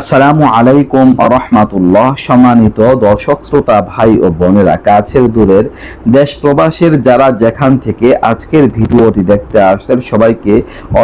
আসসালামু আলাইকুম রহমাতুল্লাহ। সম্মানিত দর্শক, শ্রোতা, ভাই ও বোনেরা, কাছের দূরের দেশ প্রবাসের যারা যেখান থেকে আজকের ভিডিওটি দেখতে আসছেন, সবাইকে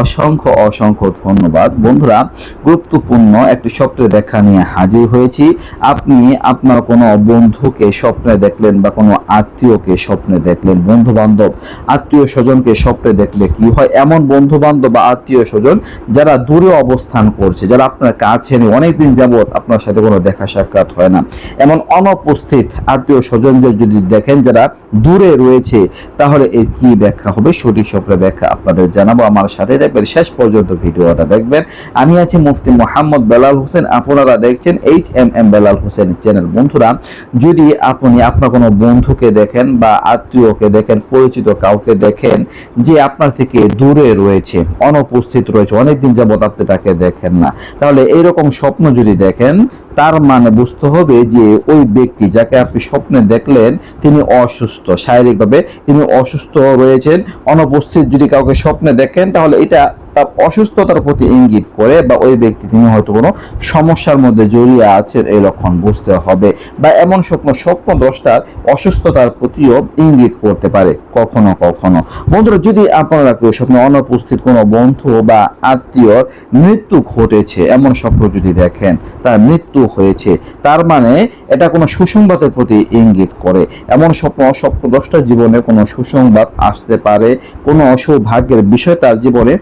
অসংখ্য অসংখ্য ধন্যবাদ। বন্ধুরা, গুরুত্বপূর্ণ একটি স্বপ্নে দেখা নিয়ে হাজির হয়েছি। আপনি আপনার কোনো বন্ধুকে স্বপ্নে দেখলেন বা কোনো আত্মীয়কে স্বপ্নে দেখলেন বন্ধু বান্ধব আত্মীয় স্বজনকে স্বপ্নে দেখলে কি হয়? এমন বন্ধু বান্ধব বা আত্মীয় স্বজন যারা দূরে অবস্থান করছে, যারা আপনার কাছে নেই অনেকদিন যাবৎ আপনার সাথে কোনো দেখা সাক্ষাৎ হয় না। এমন অনুপস্থিত আত্মীয় স্বজনদের যদি দেখেন যারা দূরে রয়েছে, তাহলে এর কি ব্যাখ্যা হবে? সঠিক স্বপ্নে ব্যাখ্যা আপনাদের জানাব। আমার সাথে দেখবেন শেষ পর্যন্ত ভিডিওটা দেখবেন। আমি আছি মুফতি মোহাম্মদ বেলাল হোসেন। আপনারা দেখছেন H M M Belal Hossain channel. বন্ধুরা, যদি আপনি আপনার কোনো বন্ধুকে দেখেন বা আত্মীয়কে দেখেন, পরিচিত কাউকে দেখেন যে আপনার থেকে দূরে রয়েছে, অনুপস্থিত রয়েছে, অনেকদিন যাবত আপনি তাকে দেখেন না, তাহলে এইরকম স্বপ্ন যদি দেখেন, তার মানে বুঝতে হবে যে ওই ব্যক্তি যাকে আপনি স্বপ্নে দেখলেন, তিনি অসুস্থ, শারীরিকভাবে তিনি অসুস্থ রয়েছেন, অনুপস্থিত যদি কাউকে স্বপ্নে দেখেন, তাহলে এটা তার অসুস্থতার প্রতি ইঙ্গিত করে বা ওই ব্যক্তি তিনি হয়তো কোনো সমস্যার মধ্যে জড়িয়ে আছেন, এই লক্ষণ বুঝতে হবে। বা এমন স্বপ্ন স্বপ্ন দশটার অসুস্থতার প্রতিও ইঙ্গিত করতে পারে, কখনো কখনো। বন্ধুরা, যদি আপনারা কেউ স্বপ্নে অনুপস্থিত কোনো বন্ধু বা আত্মীয়র মৃত্যু ঘটেছে, এমন স্বপ্ন যদি দেখেন, তার মৃত্যু হয়েছে, তার মানে এটা কোনো সুসংবাদের প্রতি ইঙ্গিত করে। এমন স্বপ্ন স্বপ্ন দশটার জীবনে কোনো সুসংবাদ আসতে পারে, কোনো সৌভাগ্যের বিষয় তার জীবনে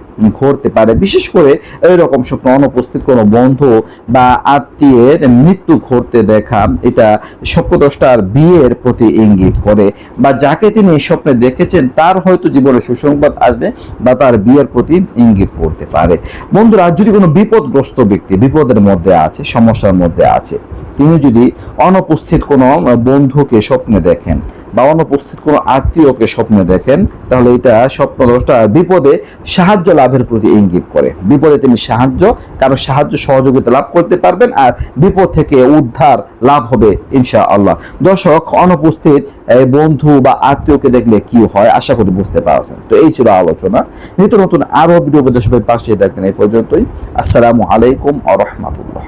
ঘটতে পারে। বিশেষ করে এইরকম স্বপ্ন অনুপস্থিত কোনো বন্ধু বা আত্মীয়ের মৃত্যু ঘটতে দেখা, এটা স্বপ্নদ্রষ্টার বিয়ের প্রতি ইঙ্গিত করে। বা যাকে তিনি স্বপ্নে দেখেছেন, তার হয়তো জীবনে সুসংবাদ আসবে বা তার বিয়ের প্রতি ইঙ্গিত করতে পারে। বন্ধুরা, যদি কোনো বিপদগ্রস্ত ব্যক্তি বিপদের মধ্যে আছে, সমস্যার মধ্যে আছে, তিনি যদি অনুপস্থিত কোনো বন্ধুকে স্বপ্নে দেখেন বা অনুপস্থিত কোনো আত্মীয়কে স্বপ্নে দেখেন, তাহলে এটা স্বপ্নদ্রষ্টা বিপদে সাহায্য লাভের প্রতি ইঙ্গিত করে। বিপদে তিনি সাহায্য কারও সাহায্য সহযোগিতা লাভ করতে পারবেন আর বিপদ থেকে উদ্ধার লাভ হবে ইনশা আল্লাহ দর্শক, অনুপস্থিত বন্ধু বা আত্মীয়কে দেখলে কি হয়, আশা করি বুঝতে পারছেন। তো এই ছিল আলোচনা। নিত্য নতুন আরও ভিডিও সবাই পাশে দেখবেন এই পর্যন্তই। আসসালামু আলাইকুম আ রহমাতুল্লাহ।